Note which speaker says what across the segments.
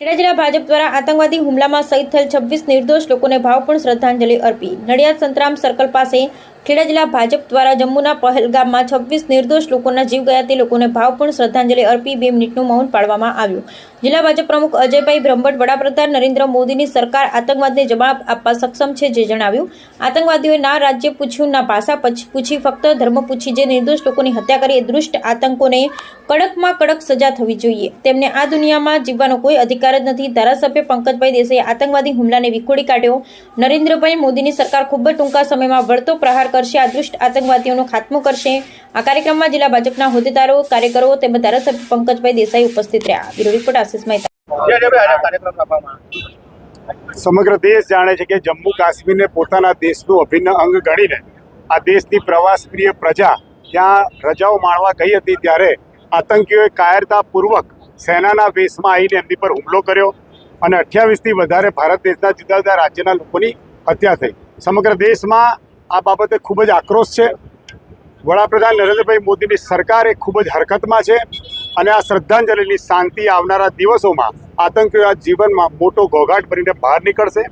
Speaker 1: ખેડા જિલ્લા ભાજપ દ્વારા આતંકવાદી હુમલામાં શહીદ થયેલ છવ્વીસ નિર્દોષ લોકોને ભાવપૂર્ણ શ્રદ્ધાંજલિ અર્પી. નડિયાદ સંતરામ સર્કલ પાસે ખેડા જિલ્લા ભાજપ દ્વારા જમ્મુના પહેલગામમાં છવ્વીસ નિર્દોષ લોકોના જીવ ગયા તે લોકોને ભાવપૂર્ણ શ્રદ્ધાંજલિ અર્પી બે મિનિટનું મૌન પાડવામાં આવ્યું. જિલ્લા ભાજપ પ્રમુખ અજયભાઈ બ્રહ્મભટ્ટ વડાપ્રધાન નરેન્દ્ર મોદીની સરકાર આતંકવાદને જવાબ આપવા સક્ષમ છે જે જણાવ્યું. આતંકવાદીઓએ ના રાજ્ય પૂછ્યું, ના ભાષા પછ- ફક્ત ધર્મ પૂછી જે નિર્દોષ લોકોની હત્યા કરી એ દુષ્ટ આતંકોને કડકમાં કડક સજા થવી જોઈએ. તેમને આ દુનિયામાં જીવવાનો કોઈ અધિકાર જ નથી. ધારાસભ્ય પંકજભાઈ દેસાઈએ આતંકવાદી હુમલાને વિખોડી કાઢ્યો. નરેન્દ્રભાઈ મોદીની સરકાર ખૂબ જ ટૂંકા સમયમાં વળતો પ્રહાર કરશે આ દુષ્ટ આતંકવાદીઓનો ખાત્મો કરશે. આ કાર્યક્રમમાં જિલ્લા ભાજપના હોદ્દેદારો કાર્યકરો તેમજ ધારાસભ્ય પંકજભાઈ દેસાઈ ઉપસ્થિત રહ્યા. Bureau report Ashish Mehta.
Speaker 2: સમગ્ર દેશ જાણે છે કે જમ્મુ કાશ્મીરને પોતાના દેશનું અભિન્ન અંગ ગણીને આ દેશની પ્રવાસપ્રિય પ્રજા ત્યાં રજાઓ માણવા ગઈ હતી ત્યારે આતંકીઓએ કાયરતાપૂર્વક સેનાના વેશમાં આવીને એમની પર હુમલો કર્યો અને અઠ્યાવીસથી વધારે ભારત દેશના જુદા જુદા રાજ્યના લોકોની હત્યા થઈ. સમગ્ર દેશમાં આ બાબતે ખૂબ જ આક્રોશ છે. વડાપ્રધાન નરેન્દ્રભાઈ મોદીની સરકાર એ ખૂબ જ હરકતમાં છે અને આ શ્રદ્ધાંજલિની શાંતિ આવનારા દિવસોમાં આતંકીઓ જીવનમાં મોટો ઘોઘાટ ભરીને બહાર નીકળશે.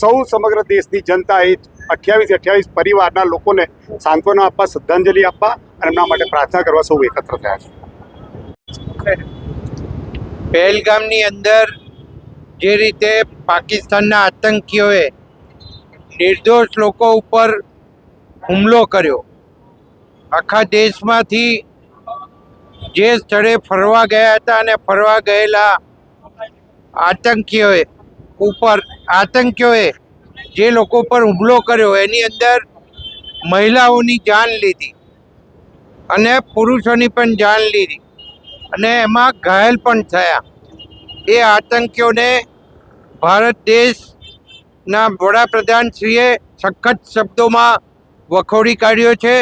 Speaker 2: સૌ સમગ્ર દેશની જનતા એ અઠ્યાવીસ અઠ્યાવીસ પરિવારના લોકોને સાંત્વના આપવા, શ્રદ્ધાંજલિ આપવા અને એમના માટે પ્રાર્થના કરવા સૌ એકત્ર થયા છે.
Speaker 3: પહેલગામની અંદર જે રીતે પાકિસ્તાનના આતંકીઓએ નિર્દોષ લોકો ઉપર હુમલો કર્યો. આખા દેશમાંથી જે સ્થળે ફરવા ગયા હતા અને ફરવા ગયેલા આતંકીઓએ ઉપર, આતંકીઓએ જે લોકો પર હુમલો કર્યો એની અંદર મહિલાઓની જાન લીધી અને પુરુષોની પણ જાન લીધી અને એમાં ઘાયલ પણ થયા. એ આતંકીઓને ભારત દેશના વડાપ્રધાનશ્રીએ સખત શબ્દોમાં વખોડી કાઢ્યો છે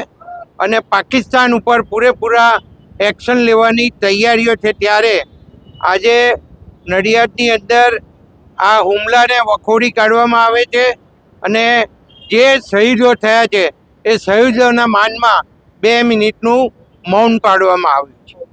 Speaker 3: અને પાકિસ્તાન ઉપર પૂરેપૂરા એક્શન લેવાની તૈયારીઓ છે ત્યારે આજે નડિયાદની અંદર આ હુમલાને વખોડી કાઢવામાં આવે છે અને જે શહીદો થયા છે એ શહીદોના માનમાં બે મિનિટનું મૌન પાડવામાં આવ્યું છે.